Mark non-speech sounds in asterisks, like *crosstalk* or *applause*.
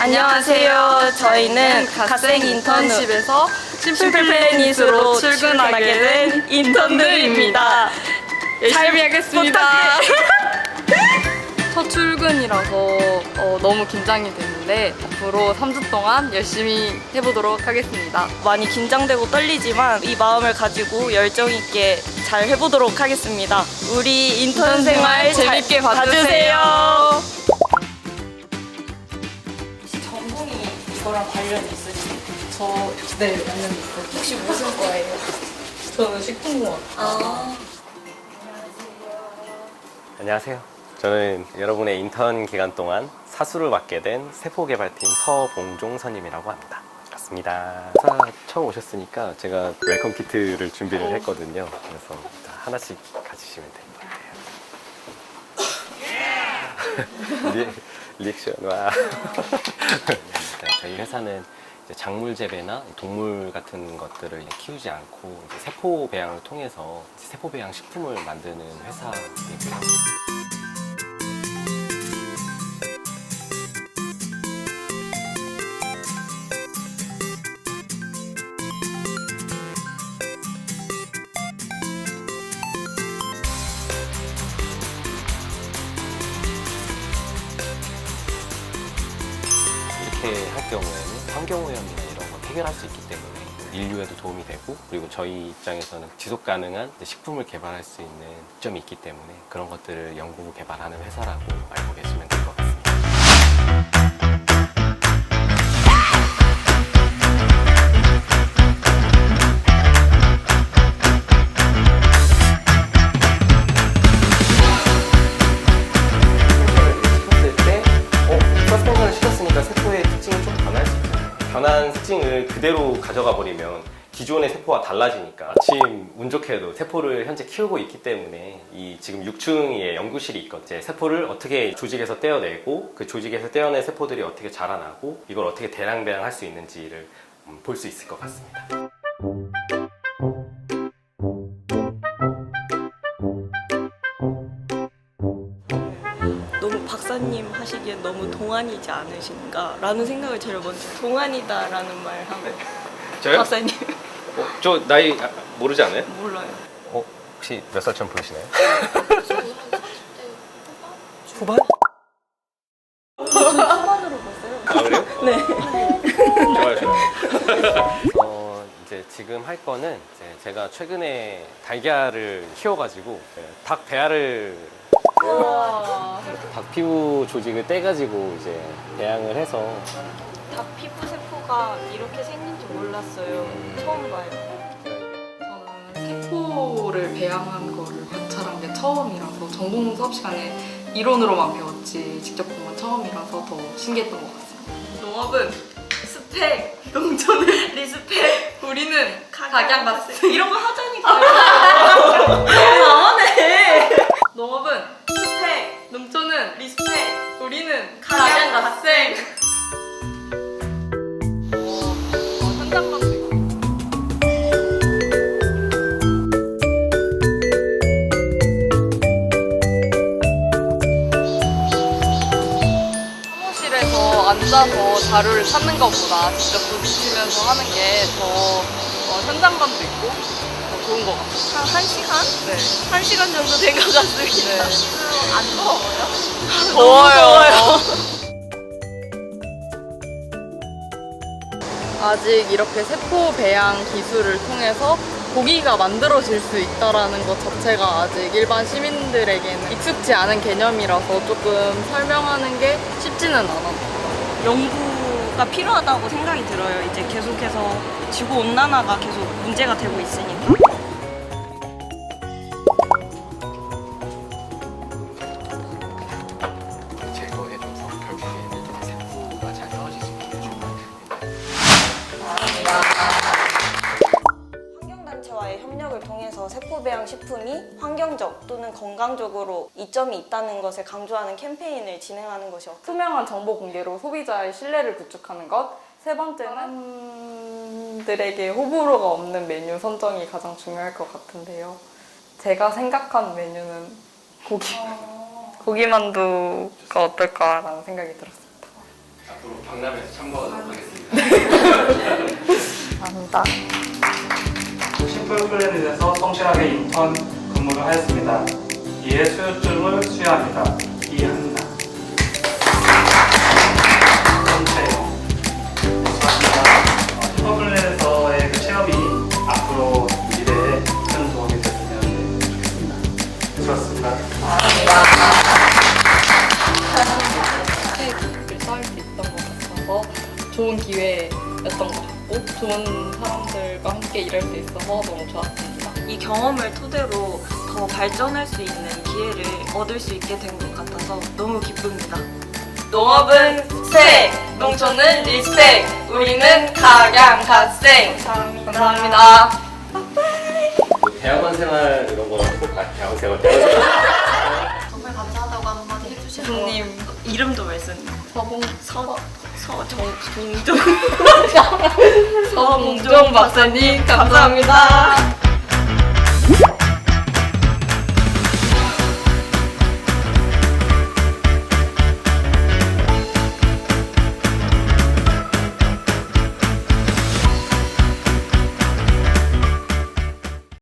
안녕하세요. 저희는 갓생 인턴십에서 심플 플래닛으로 출근하게 된 인턴들입니다. 열심히 하겠습니다. *laughs* 첫 출근이라서 어, 너무 긴장이 되는데 앞으로 3주 동안 열심히 해보도록 하겠습니다. 많이 긴장되고 떨리지만 이 마음을 가지고 열정 있게 잘 해보도록 하겠습니다. 우리 인턴 생활 재밌게 잘 봐주세요. 전공이 이거랑 관련 있으신가요? 저, 네, 있어요. 혹시 무슨 거예요? *laughs* 저는 식품공학. 아, 안녕하세요. 저는 여러분의 인턴 기간 동안 사수를 맡게 된 세포개발팀 서봉종 선임이라고 합니다. 반갑습니다. 회사 처음 오셨으니까 제가 웰컴 키트를 준비를 했거든요. 그래서 하나씩 가지시면 됩니다. 리, *laughs* 리액션 와. 회사는 작물 재배나 동물 같은 것들을 키우지 않고 세포 배양을 통해서 세포 배양 식품을 만드는 회사이고요. 이렇게 할 경우에는 환경오염이나 이런 걸 해결할 수 있기 때문에 인류에도 도움이 되고 그리고 저희 입장에서는 지속 가능한 식품을 개발할 수 있는 점이 있기 때문에 그런 것들을 연구 개발하는 회사라고 알고 계시면 변한 특징을 그대로 가져가 버리면 기존의 세포와 달라지니까 마침 운 좋게도 세포를 현재 키우고 있기 때문에 이 지금 6층에 연구실이 있거든요. 세포를 어떻게 조직에서 떼어내고 그 조직에서 떼어낸 세포들이 어떻게 자라나고 이걸 어떻게 대량 배양할 수 있는지를 음, 볼수 있을 것 같습니다. 박사님 하시기엔 너무 동안이지 않으신가라는 생각을 제일 먼저 동안이다라는 말 하면 박사님 어, 저 나이 모르지 않아요? 몰라요. 어, 혹시 몇 살처럼 보이시나요? 후반? 초반으로 봤어요. 아 그래요? 네. 좋아요, 좋아요. 어, 이제 지금 할 거는 이제 제가 최근에 달걀을 키워가지고 네, 닭배 알을 닭 피부 조직을 떼가지고 이제 배양을 해서 닭 피부 세포가 이렇게 생긴 줄 몰랐어요. 처음 봐요. 저는 세포를 배양한 거를 관찰한 게 처음이라서 전공 수업 시간에 이론으로만 배웠지 직접 본 건 처음이라서 더 신기했던 것 같습니다. 농업은 스펙, 농촌은 리스펙, 우리는 각양 같은 이런 거 하자니까요. *laughs* 앉아서 자료를 찾는 것보다 직접 부딪히면서 하는 게 더 현장감도 있고 더 좋은 것 같아요. 한, 한 시간? 네. 한 시간 정도 된 것 같습니다. 네. 안 더워요? 더워요. 아직 이렇게 세포 배양 기술을 통해서 고기가 만들어질 수 있다라는 것 자체가 아직 일반 시민들에게는 익숙지 않은 개념이라서 조금 설명하는 게 쉽지는 않아요. 연구가 필요하다고 생각이 들어요. 이제 계속해서 지구 온난화가 계속 문제가 되고 있으니까. 통해서 세포배양 식품이 환경적 또는 건강적으로 이점이 있다는 것을 강조하는 캠페인을 진행하는 것이었고 투명한 정보 공개로 소비자의 신뢰를 구축하는 것. 세 번째는 사람들에게 호불호가 없는 메뉴 선정이 가장 중요할 것 같은데요. 제가 생각한 메뉴는 고기 *laughs* 고기만두가 어떨까라는 생각이 들었습니다. 앞으로 박람회에서 참고하도록 하겠습니다. *laughs* 감사합니다. 심플 플래닛에서 성실하게 인턴 근무를 하였습니다. 이에 수료증을 수여합니다. 이한나. 플래닛에서의 그 체험이 앞으로 미래에 큰 도움이 됐으면 좋겠습니다. 수고하셨습니다. 케이크를 쌓을 수 있던 것 같아서 좋은 기회였던 것 같고 좋은 사람들과 함께 일할 수 있어서 너무 좋았습니다. 이 경험을 토대로 더 발전할 수 있는 기회를 얻을 수 있게 된 것 같아서 너무 기쁩니다. 농업은 새, 농촌은 리스펙, 우리는 각양각색. 감사합니다. 뭐 대학원 생활 이런 거 해볼까요? 대학원 생활, 대학원 생활. 정말 감사하다고 한마디 해주셔서 교수님 이름도 말씀. 서봉 서, 서정, 종종 *laughs* *laughs* 서봉종 박사님 감사합니다.